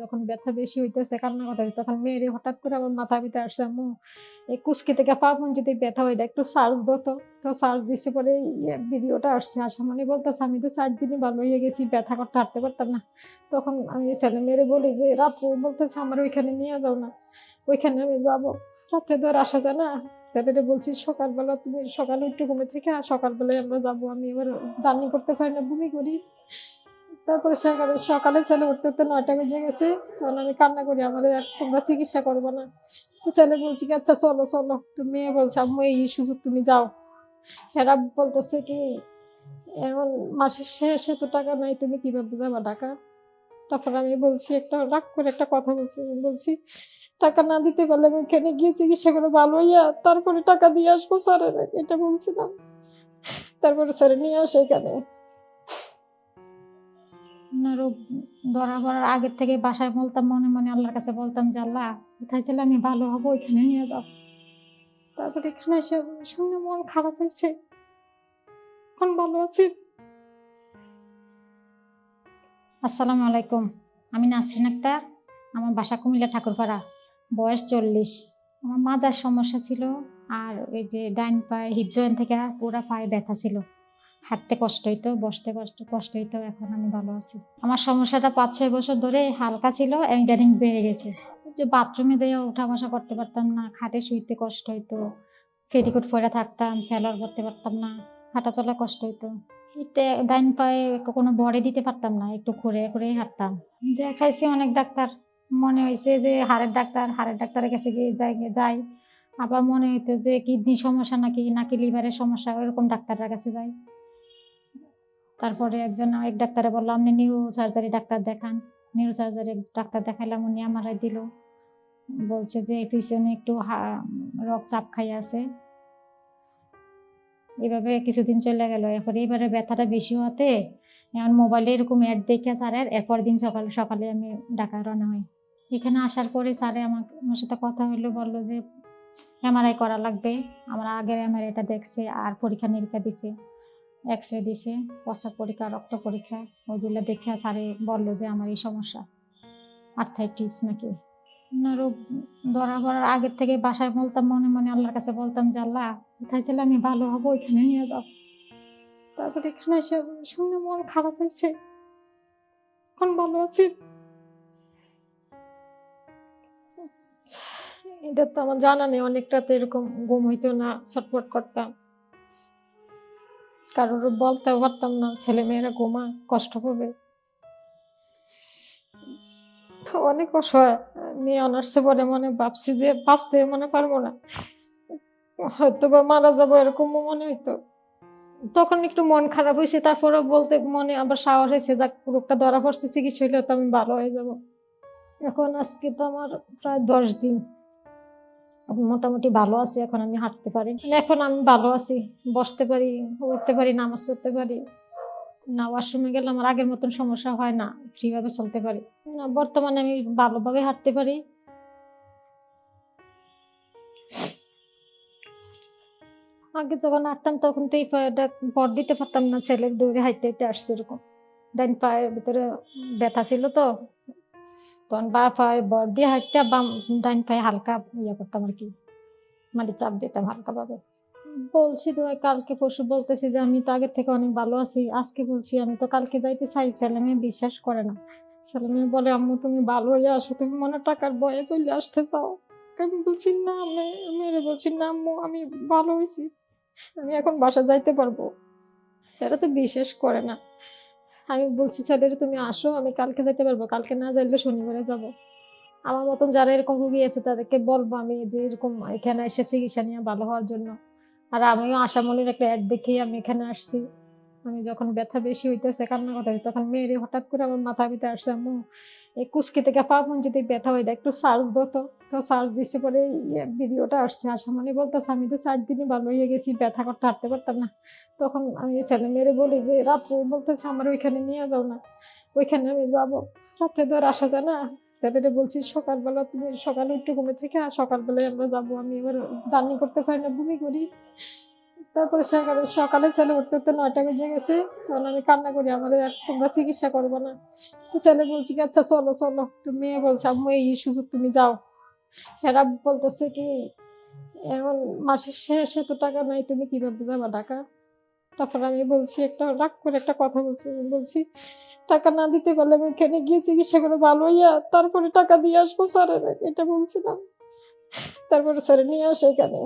যখন ব্যথা বেশি হইতেছে কান্না কথা তখন মেয়েরে হঠাৎ করে আমার মাথা ভিতরে আসছে, আম্মু, এই কুচকি থেকে পা যদি ব্যথা হয়ে একটু সার্চ দো তো। সার্চ দিছে পরে ইয়ে ভিডিওটা আসছে, আসা মানে বলতেছে, আমি তো চার দিনই ভালো হয়ে গেছি, ব্যথা করতে হাঁটতে পারতাম না। তখন আমি ছেলে মেয়েরে বলি যে, রাত্রে বলতেছে, আমার ওইখানে নিয়ে যাও না, ওইখানে আমি যাব। রাত্রে তো আর আসা যায় না। ছেলেটা বলছি, সকালবেলা তুমি সকালে একটু ঘুমে থেকে সকালবেলায় আমরা যাব, আমি এবার জার্নি করতে পারি না, বমি করি। তারপরে সকালে সকালে ছেলে উঠতে উঠতে নয়টা বেজে গেছে। তখন আমি কান্না করি আমাদের আর তোমরা চিকিৎসা করব না। তো ছেলে বলছি কি আচ্ছা চলো চলো। তো মেয়ে বলছে, আম্মু, এই সুযোগ তুমি যাও। এরা বলতেছে কি, এখন মাসের শেষে তো টাকা নাই, তুমি কীভাবে যাবা টাকা তারপর আমি বলছি একটা, রাগ করে একটা কথা বলছি। আমি বলছি, টাকা না দিতে পারলে আমি এখানে গিয়ে চিকিৎসা করে ভালো হইয়া তারপরে টাকা দিয়ে আসব স্যারের, এটা বলছিলাম। তারপরে স্যার নিয়ে আসে এখানে। রোগ ধরা পড়ার আগের থেকে বাসায় বলতাম, মনে মনে আল্লাহর কাছে বলতাম যে, আল্লাহ, কোথায় ছিল? আমি ভালো হব, ওইখানে নিয়ে যাও। তারপরে এখানে এসে শুনে মন খারাপ হয়েছে। এখন ভালো আছি। আসসালামু আলাইকুম। আমি নাসরিন আক্তার। আমার বাসা কুমিল্লা ঠাকুরপাড়া। বয়স চল্লিশ। আমার মাজার সমস্যা ছিল আর ওই যে ডাইন পায়ে হিপ জয়েন্ট থেকে পুরা পায়ে ব্যথা ছিল। হাঁটতে কষ্ট হইতো, বসতে কষ্ট কষ্ট হইতো, এখন আমি ভালো আছি। আমার সমস্যাটা পাঁচ ছয় বছর ধরে হালকা ছিল ইদানিং বেড়ে গেছে। যে বাথরুমে যেয়ে ওঠা বসা করতে পারতাম না, খাটে শুইতে কষ্ট হইতো পেটিকুট পরে থাকতাম স্যালার করতে পারতাম না, হাঁটা চলা কষ্ট হইতো। ডাইন পায়ে কোনো বড়ে দিতে পারতাম না, একটু ঘুরে ঘুরে হাঁটতাম। দেখাইছি অনেক ডাক্তার, মনে হয়েছে যে হাড়ের ডাক্তার, হাড়ের ডাক্তারের কাছে গিয়ে যাই যাই। আবার মনে হইতো যে কিডনি সমস্যা নাকি নাকি লিভারের সমস্যা, ওইরকম ডাক্তারের কাছে যাই। তারপরে একজন এক ডাক্তারে বলল, আপনি নিউরো সার্জারি ডাক্তার দেখান। নিউরো সার্জারি ডাক্তার দেখাইলাম, উনি আমারাই দিল। বলছে যে পিছনে একটু রক চাপ খাই আছে। এভাবে কিছুদিন চলে গেল। এরপরে এবারে ব্যথাটা বেশি হতে এখন মোবাইলে এরকম অ্যাড দেখে স্যারের এরপর দিন সকালে সকালে আমি ঢাকা রওনা হই। এখানে আসার পরে স্যারে আমার আমার সাথে কথা হইল, বলল যে এমআরআই করা লাগবে। আমার আগের এমআরআইটা দেখছে, আর পরীক্ষা নিরীক্ষা দিছে। এক্স রে দিছে প্রস্রাব পরীক্ষা, রক্ত পরীক্ষা, ওইগুলো দেখে স্যারে বলল যে আমার এই সমস্যা আর্থাইটিস নাকি। রোগ ধরা পড়ার আগের থেকে বাসায় বলতাম, মনে মনে আল্লাহর কাছে বলতাম যে, আল্লাহ, কোথায় ছিল? আমি ভালো হব, ওইখানে নিয়ে যাও। তারপরে এখানে এসে শুনে মন খারাপ হয়েছে। এখন ভালো আছি। এটা তো আমার জানা নেই, অনেকটা তো এরকম ঘুম হইতো না, ছটফট করতাম। কারোর বলতেও পারতাম না ছেলে মেয়েরা ঘুমা, কষ্ট পাবে। অনেক অসহায়। মেয়ে অনার্সে পরে মনে ভাবছি যে বাঁচতে মনে পারব না। হয়তো বা মারা যাব এরকমও মনে হইতো। তখন একটু মন খারাপ হয়েছে তারপরে বলতে মনে আবার সাওয়ার হয়েছে যাক রোগটা ধরা পড়ছে, চিকিৎসা হইলে তো আমি ভালো হয়ে যাব। এখন আজকে তো আমার প্রায় দশ দিন। মোটামুটি ভালো আছি, এখন আমি হাঁটতে পারি। মানে এখন আমি ভালো আছি, বসতে পারি, উঠতে পারি, নামাজ পড়তে পারি। না ওয়াশরুমে গেলে আমার আগের মতন সমস্যা হয় না ফ্রিভাবে চলতে পারি। না, বর্তমানে আমি ভালোভাবে হাঁটতে পারি। আগে যখন হাঁটতাম তখন তো এই পায়েটা ভর দিতে পারতাম না, ছেলের দৌড়ে হাইটে হাইটে আসছে এরকম। ডাইন পায়ের ভিতরে ব্যথা ছিল তো তখন বা পায়ে ভর দিয়ে হাইটটা বাম ডাইন পায়ে হালকা ইয়ে করতাম আর কি। মানে চাপ দিতাম হালকা ভাবে বলছি তো, কালকে পরশু বলতেছি যে, আমি তো আগের থেকে অনেক ভালো আছি। আজকে বলছি, আমি তো কালকে যাইতে চাই ছেলে মেয়ে বিশ্বাস করে না। ছেলে মেয়ে বলে, আম্মু, তুমি ভালো হয়ে আসো। তুমি মনে টাকার বয়ে চলে আসতে চাও। আমি বলছি, না মেয়েরে বলছি, না, আম্মু, আমি ভালো হয়েছি আমি এখন বাসা যাইতে পারব। এরা তো বিশ্বাস করে না। আমি বলছি স্যারের তুমি আসো, আমি কালকে যেতে পারব। কালকে না যাইলে শনিবারে যাব। আমার মতন যারা এরকম রুগী আছে, তাদেরকে বলব আমি যে এরকম এখানে এসে চিকিৎসা নিয়ে ভালো হওয়ার জন্য। আর আমিও আশামনির একটা অ্যাড দেখেই আমি এখানে আসছি। আমি যখন ব্যথা বেশি হইতেছে কান্না কথা তখন মেয়েরে হঠাৎ করে আমার মাথা ভিতরে আসছে, আম্মু, এই কুচকি থেকে পা যদি ব্যথা হয়ে একটু সার্চ দো তো। সার্চ দিছে পরে ইয়ে ভিডিওটা আসছে আশামনি বলতেছে, আমি তো চার দিনই ভালো হয়ে গেছি, ব্যথা করতে হাঁটতে পারতাম না। তখন আমি ছেলে মেয়েরে বলি যে, রাত্রে বলতেছে, আমার ওইখানে নিয়ে যাও না, ওইখানে আমি যাব। রাত্রে তো আর আসা যায় না? ছেলেটা বলছি, সকালবেলা তুমি সকালে একটু ঘুমে থেকে আর সকালবেলায় আমরা যাব, আমি এবার জার্নি করতে পারি না, বমি করি। তারপরে সকালে সকালে ছেলে উঠতে উঠতে নয়টা বেজে গেছে। তখন আমি কান্না করি আমাদের তোমরা চিকিৎসা করব না। তো ছেলে বলছি কি আচ্ছা চলো চলো। তো মেয়ে বলছে, আম্মু, এই সুযোগ তুমি যাও। হেরা বলতেছে কি, এখন মাসের শেষ, এত টাকা নাই, তুমি কীভাবে যাবা টাকা তারপর আমি বলছি একটা, রাগ করে একটা কথা বলছি। বলছি, টাকা না দিতে পারলে আমি ওখানে গিয়ে চিকিৎসা করে ভালো হইয়া তারপরে টাকা দিয়ে আসব স্যারের, এটা বলছিলাম। তারপরে স্যারে নিয়ে আসে এখানে।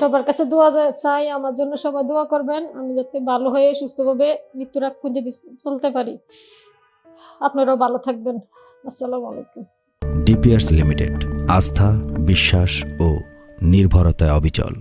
সবার কাছে দোয়া চাই, আমার জন্য সবাই দোয়া করবেন। আমি যাতে ভালো হয়ে সুস্থভাবে মৃত্যুর আগ খুঁজে চলতে পারি। আপনারাও ভালো থাকবেন। আসসালামু আলাইকুম। ডিপিআরস লিমিটেড, আস্থা, বিশ্বাস ও নির্ভরতায় অবিচল।